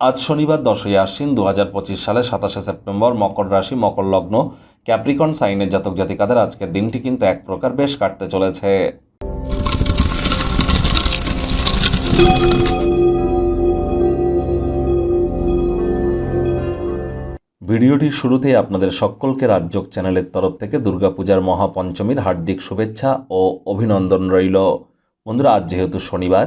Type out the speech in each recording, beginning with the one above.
আজ শনিবার দশই আশ্বিন দু হাজার পঁচিশ সালে সাতাশে সেপ্টেম্বর মকর রাশি, মকর লগ্ন, ক্যাপ্রিকন সাইনের জাতক জাতিকাদের আজকের দিনটি কিন্তু এক প্রকার বেশ কাটতে চলেছে। ভিডিওটির শুরুতেই আপনাদের সকলকে রাজ্যক চ্যানেলের তরফ থেকে দুর্গাপূজার মহাপঞ্চমীর হার্দিক শুভেচ্ছা ও অভিনন্দন রইল। বন্ধুরা, আজ যেহেতু শনিবার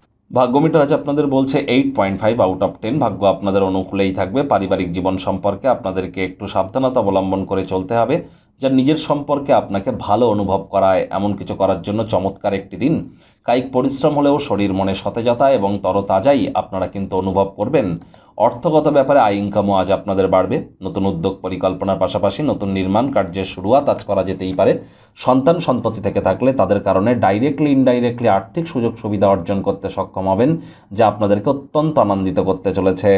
ভাগ্যমিটার আছে আপনাদের বলছে eight point five out of ten ভাগ্য আপনাদের অনুকূলেই থাকবে। পারিবারিক জীবন সম্পর্কে আপনাদেরকে একটু সাবধানতা অবলম্বন করে চলতে হবে। যা নিজের সম্পর্কে আপনাকে ভালো অনুভব করায়, এমন কিছু করার জন্য চমৎকার একটি দিন। কায়িক পরিশ্রম হলেও শরীর মনে সতেজতা এবং তরতাজাই আপনারা কিন্তু অনুভব করবেন। অর্থগত ব্যাপারে আয় ইনকামও আজ আপনাদের বাড়বে। নতুন উদ্যোগ পরিকল্পনার পাশাপাশি নতুন নির্মাণ কার্যের শুরুয়াত আজ করা যেতেই পারে। সন্তান সন্ততি থেকে থাকলে তাদের কারণে ডাইরেক্টলি ইনডাইরেক্টলি আর্থিক সুযোগ সুবিধা অর্জন করতে সক্ষম হবেন, যা আপনাদেরকে অত্যন্ত আনন্দিত করতে চলেছে।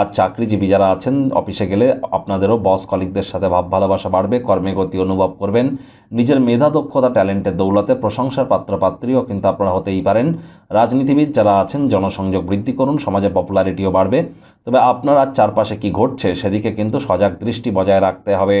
আর চাকরিজীবী যারা আছেন, অফিসে গেলে আপনাদেরও বস কলিকদের সাথে ভাব, ভালোবাসা বাড়বে, কর্মে গতি অনুভব করবেন। নিজের মেধা, দক্ষতা ট্যালেন্টের দৌলতে প্রশংসার পাত্রপাত্রীও কিন্তু আপনারা হতেই পারেন। রাজনীতিবিদ যারা আছেন, জনসংযোগ বৃদ্ধি করুন, সমাজে পপুলারিটিও বাড়বে। তবে আপনার আর চারপাশে কী ঘটছে, সেদিকে কিন্তু সজাগ দৃষ্টি বজায় রাখতে হবে।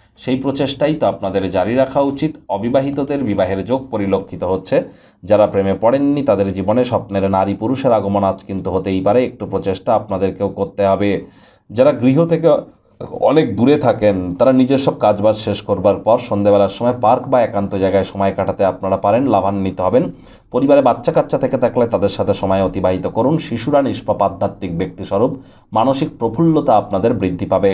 সেই প্রচেষ্টাই তো আপনাদের জারি রাখা উচিত। অবিবাহিতদের বিবাহের যোগ পরিলক্ষিত হচ্ছে। যারা প্রেমে পড়েননি, তাদের জীবনে স্বপ্নের নারী পুরুষের আগমন আজ কিন্তু হতেই পারে। একটু প্রচেষ্টা আপনাদেরকেও করতে হবে। যারা গৃহ থেকে অনেক দূরে থাকেন, তারা নিজের সব কাজবাজ শেষ করবার পর সন্ধেবেলার সময় পার্ক বা একান্ত জায়গায় সময় কাটাতে আপনারা পারেন, লাভান্বিত হবেন। পরিবারে বাচ্চা কাচ্চা থেকে থাকলে তাদের সাথে সময় অতিবাহিত করুন। শিশুরা নিষ্পাপ, আধ্যাত্মিক ব্যক্তিস্বরূপ, মানসিক প্রফুল্লতা আপনাদের বৃদ্ধি পাবে।